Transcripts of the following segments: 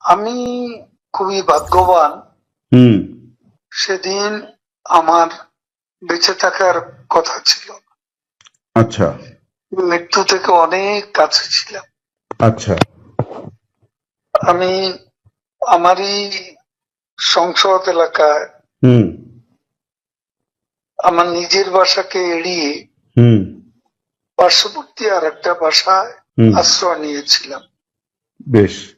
আমি খুবই ভাগ্যবান। হুম। সেদিন আমার বেঁচে থাকার কথা ছিল। আচ্ছা। মৃত্যু থেকে অনেক কাছে ছিলাম। আচ্ছা। আমি আমারই সংসদ এলাকায় হুম। আমার নিজের বাসাকে এড়িয়ে হুম। পার্শ্ববর্তী আর একটা বাসায় আশ্রয় নিয়েছিলাম। বেশ।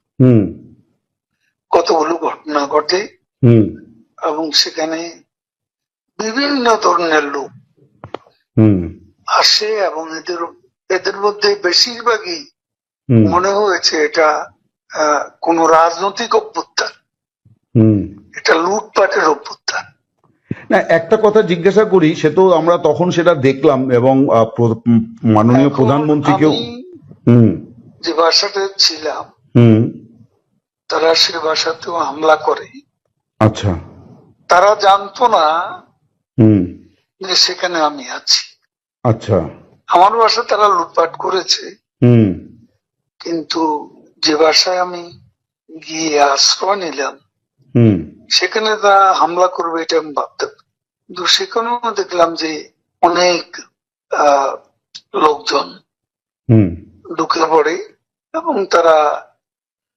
কতগুলো ঘটনা ঘটে? এবং সেখানে বিভিন্ন ধরনের লোক হুম। আসে এবং এদের এদের মধ্যে বেশিরভাগই মনে হয়েছে এটা কোন রাজনৈতিক অভ্যুত্থান। হুম। এটা লুটপাটের অভ্যুত্থান। না একটা কথা জিজ্ঞাসা করি সে তো আমরা তখন সেটা দেখলাম এবং মাননীয় প্রধানমন্ত্রীকেও যে বাসাতে ছিলাম হুম। তারা সে বাসাতেও হামলা করে। আচ্ছা। তারা জানতো না হুম। যে সেখানে আমি আছি। আচ্ছা। আমার বাসা তারা লুটপাট করেছে। হুম। কিন্তু যে বাসায় আমি গিয়ে আশ্রয় নিলাম হুম। সেখানে তারা হামলা করবে এটা আমি ভাবতাম কিন্তু সেখানেও দেখলাম যে অনেক আহ, লোকজন হুম। ঢুকে পড়ে এবং তারা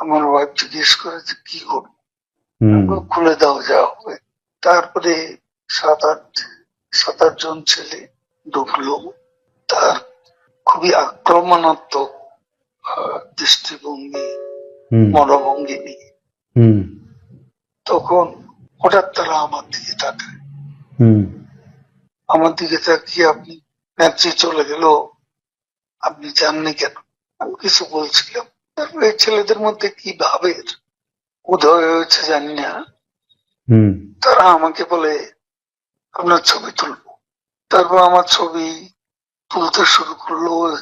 আমার ওয়াইফ জিজ্ঞেস করে যে কি করব? খুলে দাও যা হবে। তারপরে সাত আট সাত আট জন ছেলে ঢুকলো তার খুবই আক্রমণাত্মক দৃষ্টিভঙ্গি মনোভঙ্গি নিয়ে। তখন হঠাৎ তারা আমার দিকে তাকায়। হুম। আমার দিকে তাকিয়ে আপনি নেত্রী চলে গেল আপনি জাননি কেন? আমি কিছু বলছিলাম। ছেলেদের মধ্যে কি ভাবের উদয় হয়েছে জানি না। তারা আমাকে বলে আপনার ছবি তুলবো। তারপর আমার ছবি তুলতে শুরু করল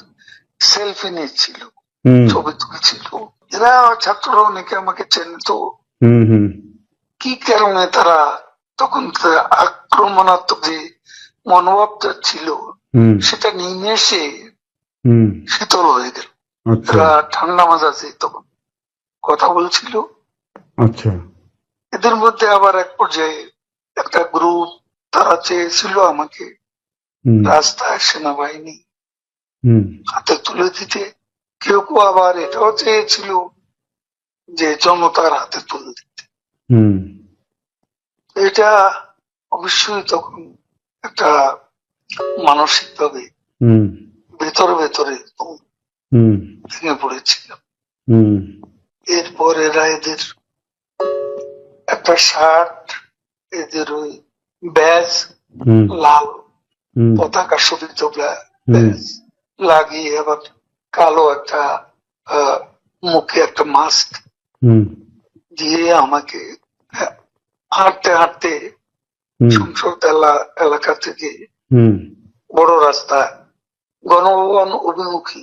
সেলফি নিচ্ছিল ছবি তুলছিল। এরা ছাত্ররা অনেকে আমাকে চেনত কি কারণে তারা তখন আক্রমণাত্মক যে মনোভাবটা ছিল হুম। সেটা নিমেষে হুম। শীতল হয়ে গেল। আচ্ছা। এরা ঠান্ডা মাজাজে তখন কথা বলছিল। আচ্ছা। এদের মধ্যে আবার এক পর্যায়ে একটা গ্রুপ তারা চেয়েছিল আমাকে রাস্তায় সেনাবাহিনী হাতে তুলে দিতে। কেউ কেউ আবার এটাও চেয়েছিল যে জনতার হাতে তুলে দিতে। হুম। এটা অবশ্যই তখন একটা মানসিক ভাবে ভেতরে ভেতরে ভেঙে পড়েছিলাম। এরপর এরা এদের একটা শার্ট এদের ওই ব্যাজ লাল পতাকা শোভিত ব্যাজ লাগিয়ে আবার কালো একটা মুখে একটা মাস্ক দিয়ে আমাকে হাঁটতে হাঁটতে সংসদ এলাকা থেকে বড় রাস্তা গণভবন অভিমুখী